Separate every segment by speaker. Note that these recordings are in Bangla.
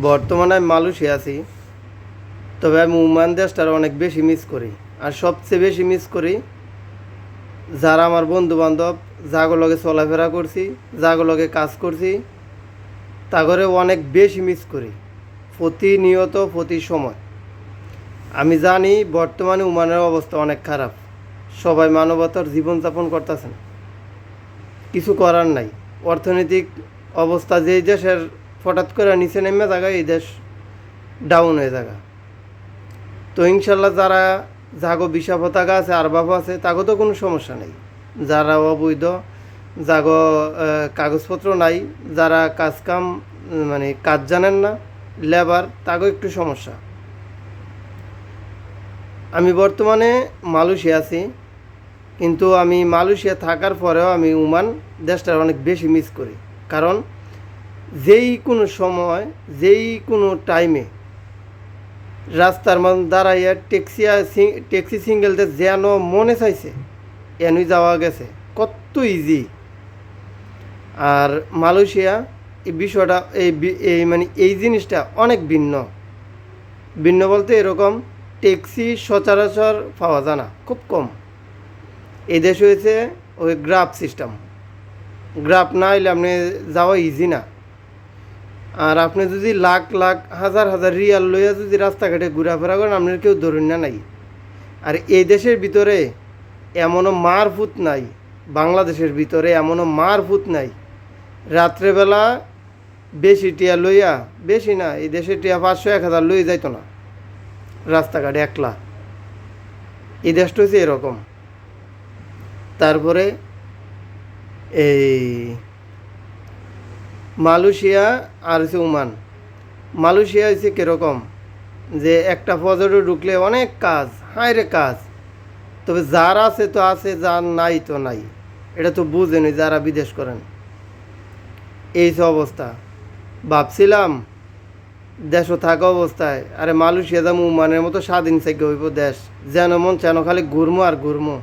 Speaker 1: বর্তমানে আমি মালয়েশিয়া আছি, তবে আমি উমান দেশটার অনেক বেশি মিস করি। আর সবচেয়ে বেশি মিস করি যারা আমার বন্ধু বান্ধব লগে চলাফেরা করছি, যাগো লগে কাজ করছি, তা করে অনেক বেশি মিস করি, প্রতিনিয়ত, প্রতি সময়। আমি জানি বর্তমানে উমানের অবস্থা অনেক খারাপ। সবাই মানবতার জীবনযাপন করতেছেন। কিছু করার নাই। অর্থনৈতিক অবস্থা যেই দেশের হঠাৎ করে নিচে নেমে জায়গা, এই দেশ ডাউন হয়ে জায়গা। তো ইনশাল্লাহ যারা জাগো বিষা পতাকা আছে, আর বাবু আছে, তাগো তো কোনো সমস্যা নেই। যারা অবৈধ, জাগো কাগজপত্র নাই, যারা কাজ কাম মানে কাজ জানেন না লেবার তাগো একটু সমস্যা। আমি বর্তমানে মালয়েশিয়া আছি, কিন্তু আমি মালয়েশিয়া থাকার পরেও আমি উমান দেশটার অনেক বেশি মিস করি। কারণ যেই কোনো সময়, যেই কোনো টাইমে রাস্তার মান দাঁড়াইয়া ট্যাক্সি ট্যাক্সি সিঙ্গেলতে যেন মনে চাইছে, এনুই যাওয়া গেছে কত ইজি আর মালয়েশিয়া, এই বিষয়টা, এই এই মানে এই জিনিসটা অনেক ভিন্ন। ভিন্ন বলতে এরকম ট্যাক্সি সচরাচর পাওয়া যায় না, খুব কম। এই দেশ হয়েছে ওই গ্রাফ সিস্টেম গ্রাফ না হইলে আপনি যাওয়া ইজি না। আর আপনি যদি লাখ লাখ, হাজার হাজার রিয়াল লইয়া যদি রাস্তাঘাটে ঘোরাফেরা করেন, আপনার কেউ ধরুন না নাই। আর এই দেশের ভিতরে এমনও মার ফুত নাই, বাংলাদেশের ভিতরে এমনও মার ফুত নাই। রাত্রেবেলা বেশি টিয়া লইয়া, বেশি না, এই দেশের টিয়া পাঁচশো, এক হাজার লই যাইতো না। রাস্তাঘাটে একলা। এই দেশটা হচ্ছে এরকম। তারপরে এই মালয়েশিয়া আর হচ্ছে ওমান। মালয়েশিয়া হচ্ছে কীরকম? যে একটা ফজরে ঢুকলে অনেক কাজ, হায়রে কাজ। তবে যার আছে তো আছে, যার নাই তো নাই। এটা তো বুঝেনি যারা বিদেশ করেন। এই সব অবস্থা। ভাবছিলাম দেশও থাকা অবস্থায়, আরে মালয়েশিয়া যাব উমানের মতো স্বাধীন থেকে হইব দেশ। যেন মন যেন খালি ঘুরমো আর ঘুরমো।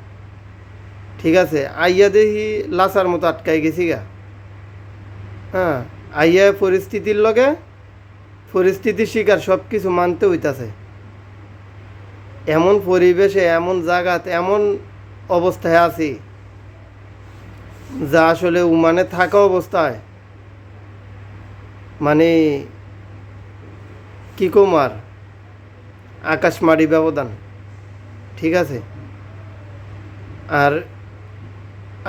Speaker 1: ঠিক আছে, আইয়া দেখি লাসার মতো আটকাই গেছি গা। হ্যাঁ আইয়া পরিস্থিতির লগে পরিস্থিতির শিকার সব কিছু মানতে হইতাছে। এমন পরিবেশে, এমন জায়গাতে, এমন অবস্থায় আছি যা আসলে উমানে থাকা অবস্থায়। মানে কি কুমার আকাশমারি ব্যবধান, ঠিক আছে? আর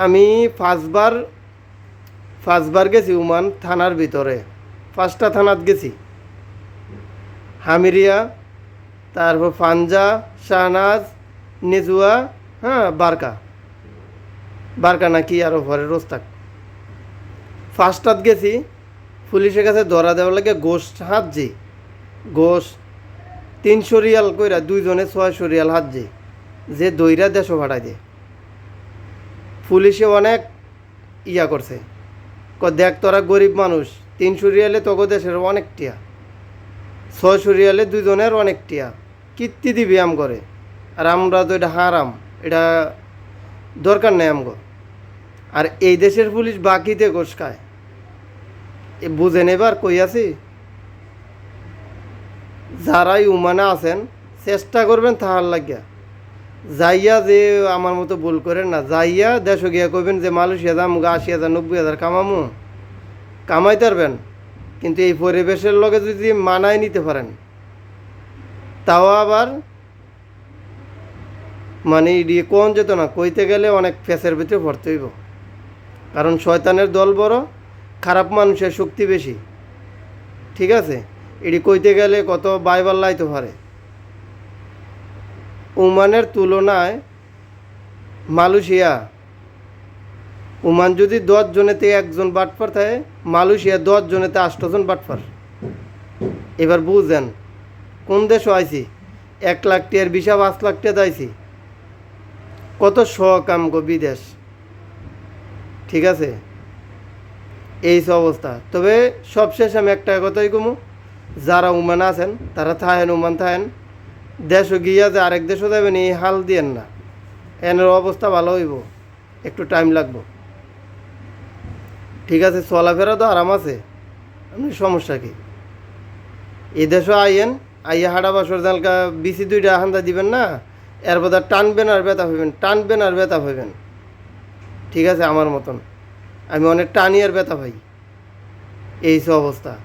Speaker 1: আমি পাঁচবার পাঁচবার গেছি উমান থানার ভিতরে। পাঁচটা থানাত গেছি। হামিরিয়া, তারপর পাঞ্জা, শাহনাজ, নেজুয়া হ্যাঁ বারকা। বারকা নাকি আরও ঘরে রোস্তাক ফার্স্টাত গেছি, পুলিশের কাছে ধরা দেওয়ার লাগে গোশ হাত যে গোশ তিনশো রিয়াল কইরা দুইজনে ছয়শো রিয়াল হাত যে দইরা দেশও ভাড়ায় দে। পুলিশে অনেক ইয়া করছে। দেখ তোরা গরিব মানুষ, তিনশো রিয়ালে তোকে দেশের অনেক টিয়া। ছয়শো রিয়ালে দুজনের অনেক টিয়া। কীর্তি দিবি আম করে আর আমরা তো এটা হারাম, এটা দরকার নেই আমগো। আর এই দেশের পুলিশ বাকিতে গোস খায়। এ বুঝেন এবার, কই আছি? যারাই উমানে আছেন, চেষ্টা করবেন তাহার লাগিয়া। যাইয়া যে আমার মতো ভুল করেন না, যাইয়া দেশ গিয়া কইবেন যে মালয়েশিয়া দাম আশি হাজার নব্বই হাজার কামামু। কামাইতে পারবেন, কিন্তু এই পরিবেশের লগে যদি মানায় নিতে পারেন, তাও আবার মানে ইডিয়ে কোন যেত না, কইতে গেলে অনেক ফেসের ভিতরে ভরতে হইব। কারণ শয়তানের দল বড়, খারাপ মানুষের শক্তি বেশি। ঠিক আছে? এটি কইতে গেলে কত বাইবার লাইতে পারে। ওমানের তুলনায় মালয়েশিয়া, ওমান যদি দশ জনেতে একজন বাটফার থাকে, মালয়েশিয়া দশ জনেতে আষ্টজন বাটফার। এবার বুঝেন, কোন দেশও আইছি? এক লাখ টিয়ার বিশা পাঁচ লাখ টিয়া দাইছি। কত শখ গো বিদেশ। ঠিক আছে? এই অবস্থা। তবে সবশেষ আমি একটা কথাই কমু, যারা উমান আছেন, তারা থাহেন উমান থাহেন। দেশও গিয়া যে আরেক দেশও যাবেন এই হাল দিয়েন না। এনের অবস্থা ভালো হইব। একটু টাইম লাগবো। ঠিক আছে, চলাফেরা তো আরাম আছে। আপনি সমস্যা কি? এই দেশও আইয়েন, আইয়া হাড়া বাসর জালকা বিসি দুইটা হান্দা দিবেন না এর বোধ টানবেন আর ব্যথা হইবেন, টানবেন আর ব্যথা হইবেন। ঠিক আছে, আমার মতন। আমি অনেক টানি আর ব্যথা পাই। এই অবস্থা।